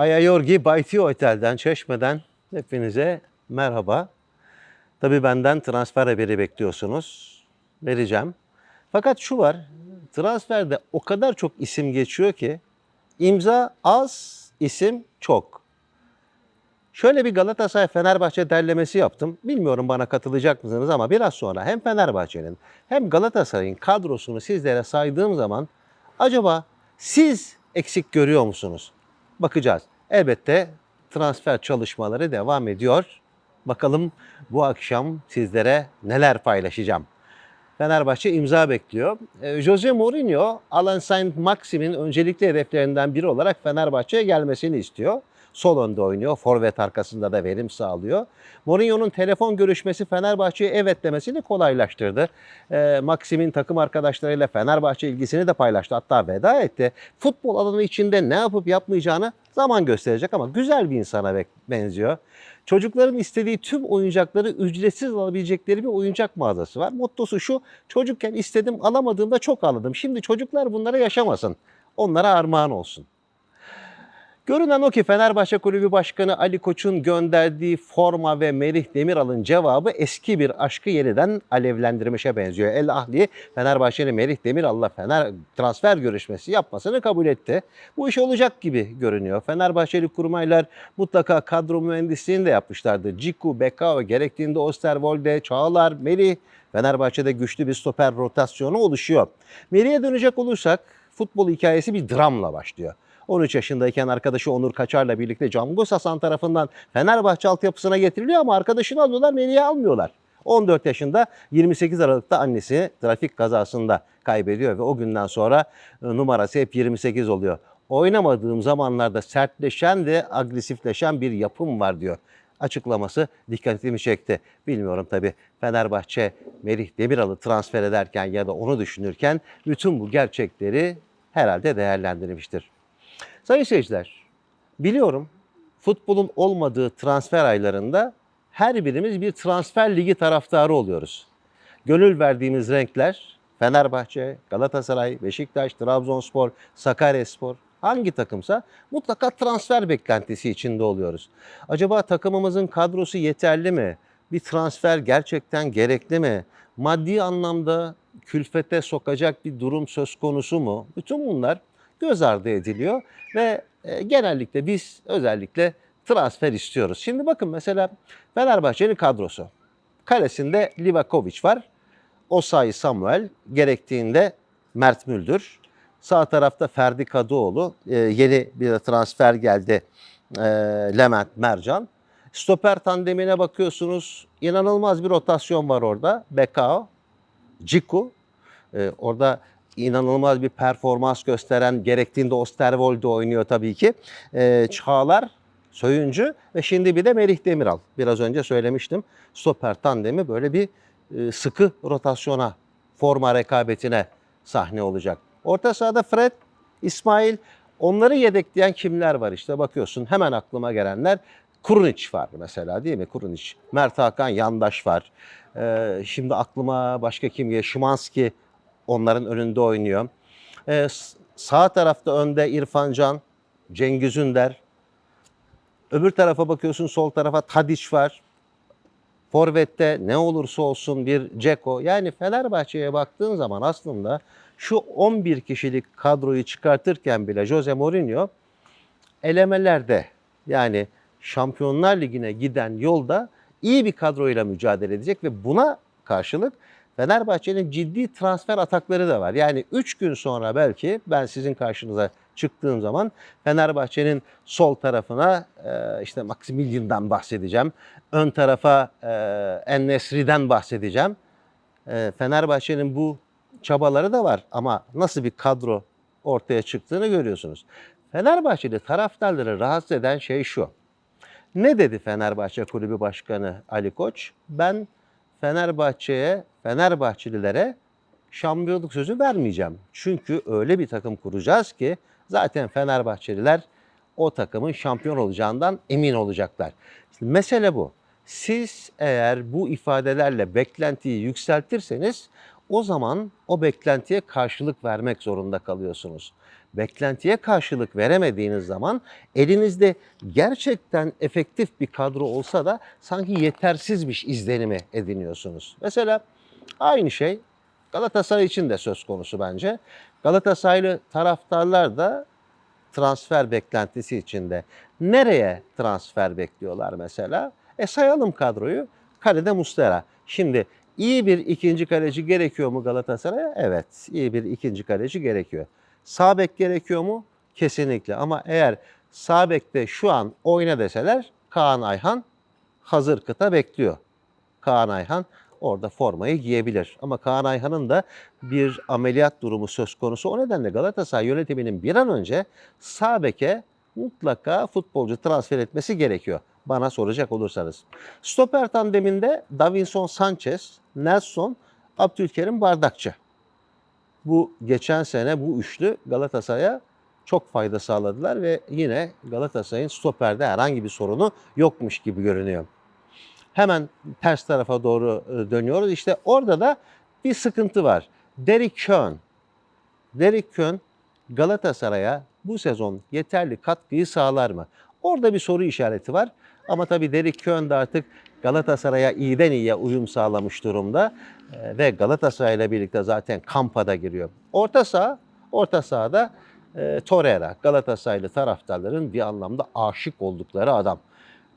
Ayayorgi Bayti Otel'den, Çeşme'den hepinize merhaba. Tabii benden transfer haberi bekliyorsunuz. Vereceğim. Fakat şu var, transferde o kadar çok isim geçiyor ki imza az, isim çok. Şöyle bir Galatasaray Fenerbahçe derlemesi yaptım. Bilmiyorum bana katılacak mısınız ama biraz sonra hem Fenerbahçe'nin hem Galatasaray'ın kadrosunu sizlere saydığım zaman acaba siz eksik görüyor musunuz? Bakacağız. Elbette transfer çalışmaları devam ediyor. Bakalım bu akşam sizlere neler paylaşacağım. Fenerbahçe imza bekliyor. E, Jose Mourinho, Alan Saint Maxim'in öncelikli hedeflerinden biri olarak Fenerbahçe'ye gelmesini istiyor. Sol önde oynuyor. Forvet arkasında da verim sağlıyor. Mourinho'nun telefon görüşmesi Fenerbahçe'ye evet demesini kolaylaştırdı. E, Maxim'in takım arkadaşlarıyla Fenerbahçe ilgisini de paylaştı. Hatta veda etti. Futbol alanı içinde ne yapıp yapmayacağını zaman gösterecek ama güzel bir insana be- benziyor. Çocukların istediği tüm oyuncakları ücretsiz alabilecekleri bir oyuncak mağazası var. Mottosu şu, çocukken istedim alamadığımda çok ağladım. Şimdi çocuklar bunlara yaşamasın. Onlara armağan olsun. Görünen o ki Fenerbahçe Kulübü Başkanı Ali Koç'un gönderdiği forma ve Merih Demiral'ın cevabı eski bir aşkı yeniden alevlendirmişe benziyor. El Ahli Fenerbahçe'nin Merih Demiral'la Fener transfer görüşmesi yapmasını kabul etti. Bu iş olacak gibi görünüyor. Fenerbahçeli kurmaylar mutlaka kadro mühendisliğini de yapmışlardı. Ciku, Bekao, gerektiğinde Osterwolde, Çağlar, Merih Fenerbahçe'de güçlü bir stoper rotasyonu oluşuyor. Merih'e dönecek olursak futbol hikayesi bir dramla başlıyor. 13 yaşındayken arkadaşı Onur Kaçar'la birlikte Camgos Hasan tarafından Fenerbahçe altyapısına getiriliyor ama arkadaşını alıyorlar, Melih'i almıyorlar. 14 yaşında 28 Aralık'ta annesi trafik kazasında kaybediyor ve o günden sonra e, numarası hep 28 oluyor. Oynamadığım zamanlarda sertleşen ve agresifleşen bir yapım var diyor. Açıklaması dikkatimi çekti. Bilmiyorum tabii Fenerbahçe Melih Demiral'ı transfer ederken ya da onu düşünürken bütün bu gerçekleri herhalde değerlendirmiştir. Sayın seyirciler, biliyorum futbolun olmadığı transfer aylarında her birimiz bir transfer ligi taraftarı oluyoruz. Gönül verdiğimiz renkler Fenerbahçe, Galatasaray, Beşiktaş, Trabzonspor, Sakaryaspor hangi takımsa mutlaka transfer beklentisi içinde oluyoruz. Acaba takımımızın kadrosu yeterli mi? Bir transfer gerçekten gerekli mi? Maddi anlamda külfete sokacak bir durum söz konusu mu? Bütün bunlar göz ardı ediliyor ve e, genellikle biz özellikle transfer istiyoruz. Şimdi bakın mesela Fenerbahçe'nin kadrosu. Kalesinde Livakovic var. Osayi Samuel, gerektiğinde Mert Müldür. Sağ tarafta Ferdi Kadıoğlu. E, yeni bir transfer geldi. E, Levent Mercan. Stoper tandemine bakıyorsunuz. İnanılmaz bir rotasyon var orada. Bekao, Ciku. E, orada inanılmaz bir performans gösteren gerektiğinde Osterwolde oynuyor tabii ki. E, Çağlar, Söyüncü ve şimdi bir de Melih Demiral. Biraz önce söylemiştim. Stoper tandemi böyle bir e, sıkı rotasyona, forma rekabetine sahne olacak. Orta sahada Fred, İsmail, onları yedekleyen kimler var işte bakıyorsun hemen aklıma gelenler. Kurunic var mesela değil mi? Kurunic. Mert Hakan Yandaş var. Ee, şimdi aklıma başka kim geliyor? Şimanski onların önünde oynuyor. S- sağ tarafta önde İrfan Can, Cengiz Ünder. Öbür tarafa bakıyorsun sol tarafa Tadiç var. Forvet'te ne olursa olsun bir Ceko. Yani Fenerbahçe'ye baktığın zaman aslında şu 11 kişilik kadroyu çıkartırken bile Jose Mourinho elemelerde yani Şampiyonlar Ligi'ne giden yolda iyi bir kadroyla mücadele edecek ve buna karşılık Fenerbahçe'nin ciddi transfer atakları da var. Yani 3 gün sonra belki ben sizin karşınıza çıktığım zaman Fenerbahçe'nin sol tarafına e, işte Maximilian'dan bahsedeceğim. Ön tarafa e, En-Nesyri'den bahsedeceğim. E, Fenerbahçe'nin bu çabaları da var ama nasıl bir kadro ortaya çıktığını görüyorsunuz. Fenerbahçeli taraftarları rahatsız eden şey şu. Ne dedi Fenerbahçe Kulübü Başkanı Ali Koç? Ben Fenerbahçe'ye, Fenerbahçelilere şampiyonluk sözü vermeyeceğim. Çünkü öyle bir takım kuracağız ki zaten Fenerbahçeliler o takımın şampiyon olacağından emin olacaklar. Şimdi mesele bu. Siz eğer bu ifadelerle beklentiyi yükseltirseniz o zaman o beklentiye karşılık vermek zorunda kalıyorsunuz. Beklentiye karşılık veremediğiniz zaman elinizde gerçekten efektif bir kadro olsa da sanki yetersizmiş izlenimi ediniyorsunuz. Mesela aynı şey Galatasaray için de söz konusu bence. Galatasaraylı taraftarlar da transfer beklentisi içinde. Nereye transfer bekliyorlar mesela? E sayalım kadroyu. Kalede Mustera. Şimdi iyi bir ikinci kaleci gerekiyor mu Galatasaray'a? Evet, iyi bir ikinci kaleci gerekiyor. Sağ bek gerekiyor mu? Kesinlikle. Ama eğer sağ bekte şu an oyna deseler Kaan Ayhan hazır kıta bekliyor. Kaan Ayhan orada formayı giyebilir. Ama Kaan Ayhan'ın da bir ameliyat durumu söz konusu. O nedenle Galatasaray yönetiminin bir an önce sağ beke mutlaka futbolcu transfer etmesi gerekiyor. Bana soracak olursanız. Stoper tandeminde Davinson Sanchez, Nelson, Abdülkerim Bardakçı. Bu geçen sene bu üçlü Galatasaray'a çok fayda sağladılar ve yine Galatasaray'ın stoperde herhangi bir sorunu yokmuş gibi görünüyor. Hemen ters tarafa doğru e, dönüyoruz. İşte orada da bir sıkıntı var. Derek Köhn. Derek Köhn Galatasaray'a bu sezon yeterli katkıyı sağlar mı? Orada bir soru işareti var. Ama tabii Derek Köhn de artık Galatasaray'a iyiden iyiye uyum sağlamış durumda. E, Ve Galatasaray ile birlikte zaten kampada giriyor. Orta saha, orta sahada e, Torreira, Galatasaraylı taraftarların bir anlamda aşık oldukları adam.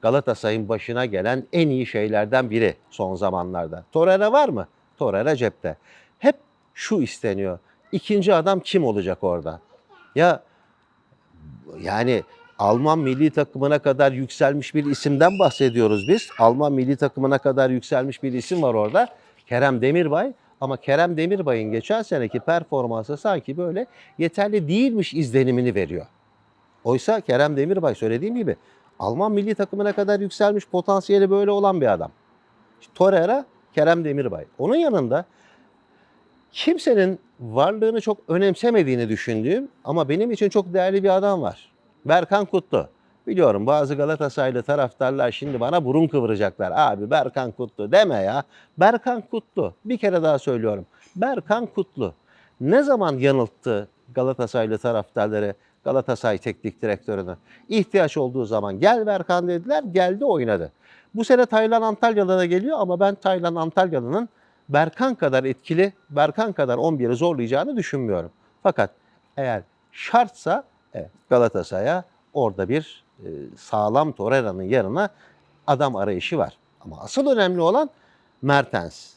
Galatasaray'ın başına gelen en iyi şeylerden biri son zamanlarda. Torreira var mı? Torreira cepte. Hep şu isteniyor. İkinci adam kim olacak orada? Ya yani Alman milli takımına kadar yükselmiş bir isimden bahsediyoruz biz. Alman milli takımına kadar yükselmiş bir isim var orada. Kerem Demirbay. Ama Kerem Demirbay'ın geçen seneki performansı sanki böyle yeterli değilmiş izlenimini veriyor. Oysa Kerem Demirbay söylediğim gibi Alman milli takımına kadar yükselmiş potansiyeli böyle olan bir adam. Torreira, Kerem Demirbay. Onun yanında kimsenin varlığını çok önemsemediğini düşündüğüm ama benim için çok değerli bir adam var. Berkan Kutlu. Biliyorum bazı Galatasaraylı taraftarlar şimdi bana burun kıvıracaklar. Abi Berkan Kutlu deme ya. Berkan Kutlu. Bir kere daha söylüyorum. Berkan Kutlu. Ne zaman yanılttı Galatasaraylı taraftarları Galatasaray teknik direktörünü? İhtiyaç olduğu zaman gel Berkan dediler. Geldi oynadı. Bu sene Taylan Antalya'da da geliyor ama ben Taylan Antalyalı'nın Berkan kadar etkili, Berkan kadar 11'i zorlayacağını düşünmüyorum. Fakat eğer şartsa evet, Galatasaray'a orada bir e, sağlam Torreira'nın yanına adam arayışı var. Ama asıl önemli olan Mertens.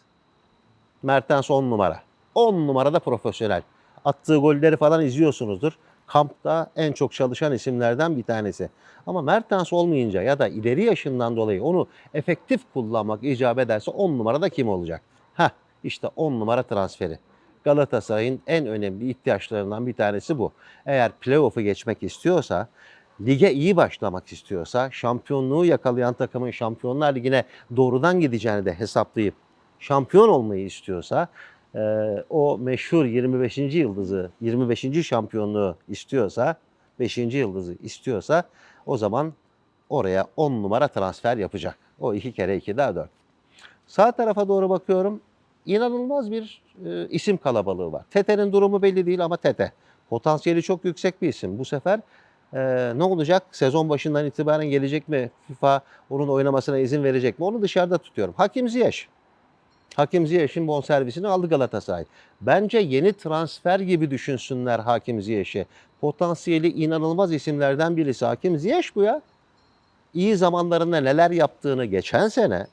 Mertens 10 numara. 10 numarada profesyonel. Attığı golleri falan izliyorsunuzdur. Kampta en çok çalışan isimlerden bir tanesi. Ama Mertens olmayınca ya da ileri yaşından dolayı onu efektif kullanmak icap ederse 10 numarada kim olacak? Heh işte 10 numara transferi. Galatasaray'ın en önemli ihtiyaçlarından bir tanesi bu. Eğer playoff'u geçmek istiyorsa, lige iyi başlamak istiyorsa, şampiyonluğu yakalayan takımın Şampiyonlar Ligi'ne doğrudan gideceğini de hesaplayıp şampiyon olmayı istiyorsa, e, o meşhur 25. yıldızı, 25. şampiyonluğu istiyorsa, 5. yıldızı istiyorsa o zaman oraya 10 numara transfer yapacak. O iki kere iki daha 4. Sağ tarafa doğru bakıyorum. İnanılmaz bir e, isim kalabalığı var. Tete'nin durumu belli değil ama Tete. Potansiyeli çok yüksek bir isim. Bu sefer e, ne olacak? Sezon başından itibaren gelecek mi? FIFA onun oynamasına izin verecek mi? Onu dışarıda tutuyorum. Hakim Ziyech. Hakim Ziyech'in bonservisini aldı Galatasaray. Bence yeni transfer gibi düşünsünler Hakim Ziyech'i. Potansiyeli inanılmaz isimlerden birisi. Hakim Ziyech bu ya. İyi zamanlarında neler yaptığını geçen sene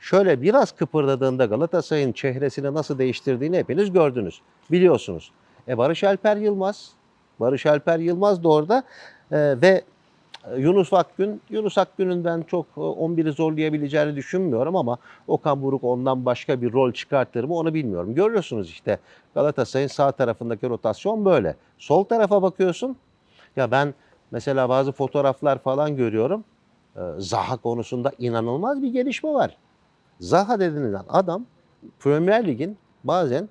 şöyle biraz kıpırdadığında Galatasaray'ın çehresini nasıl değiştirdiğini hepiniz gördünüz. Biliyorsunuz. E Barış Alper Yılmaz, Barış Alper Yılmaz da orada e, ve Yunus Akgün, Yunus Akgün'ün ben çok e, 11'i zorlayabileceğini düşünmüyorum ama Okan Buruk ondan başka bir rol çıkartır mı onu bilmiyorum. Görüyorsunuz işte Galatasaray'ın sağ tarafındaki rotasyon böyle. Sol tarafa bakıyorsun. Ya ben mesela bazı fotoğraflar falan görüyorum. E, Zaha konusunda inanılmaz bir gelişme var. Zaha denilen adam Premier Lig'in bazen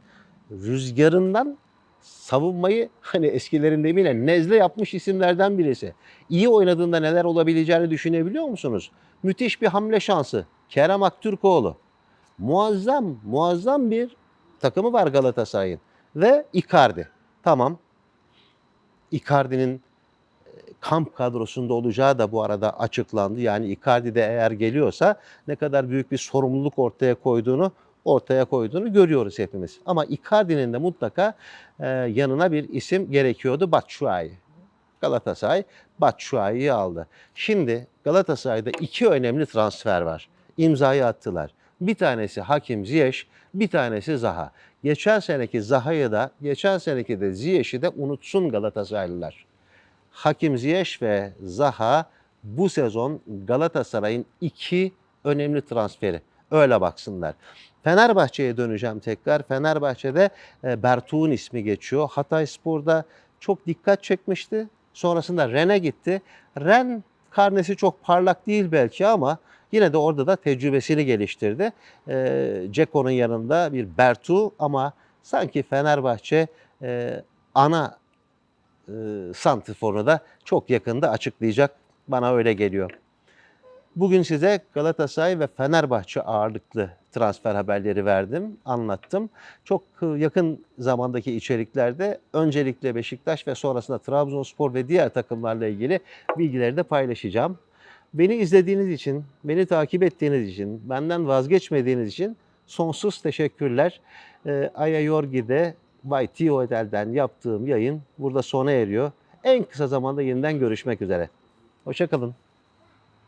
rüzgarından savunmayı hani eskilerin deyimiyle nezle yapmış isimlerden birisi. İyi oynadığında neler olabileceğini düşünebiliyor musunuz? Müthiş bir hamle şansı. Kerem Aktürkoğlu. Muazzam, muazzam bir takımı var Galatasaray'ın. Ve Icardi. Tamam. Icardi'nin kamp kadrosunda olacağı da bu arada açıklandı. Yani Icardi de eğer geliyorsa ne kadar büyük bir sorumluluk ortaya koyduğunu ortaya koyduğunu görüyoruz hepimiz. Ama Icardi'nin de mutlaka e, yanına bir isim gerekiyordu Batshuayi. Galatasaray Batshuayi'yi aldı. Şimdi Galatasaray'da iki önemli transfer var. İmzayı attılar. Bir tanesi Hakim Ziyech, bir tanesi Zaha. Geçen seneki Zaha'yı da, geçen seneki de Ziyech'i de unutsun Galatasaraylılar. Hakim Ziyech ve Zaha bu sezon Galatasaray'ın iki önemli transferi. Öyle baksınlar. Fenerbahçe'ye döneceğim tekrar. Fenerbahçe'de e, Bertuğ'un ismi geçiyor. Hatay Spor'da çok dikkat çekmişti. Sonrasında Ren'e gitti. Ren karnesi çok parlak değil belki ama yine de orada da tecrübesini geliştirdi. E, Ceko'nun yanında bir Bertu ama sanki Fenerbahçe e, ana e, da çok yakında açıklayacak. Bana öyle geliyor. Bugün size Galatasaray ve Fenerbahçe ağırlıklı transfer haberleri verdim, anlattım. Çok e, yakın zamandaki içeriklerde öncelikle Beşiktaş ve sonrasında Trabzonspor ve diğer takımlarla ilgili bilgileri de paylaşacağım. Beni izlediğiniz için, beni takip ettiğiniz için, benden vazgeçmediğiniz için sonsuz teşekkürler. Ee, Aya Yorgi'de Bay T Hotel'den yaptığım yayın burada sona eriyor. En kısa zamanda yeniden görüşmek üzere. Hoşçakalın.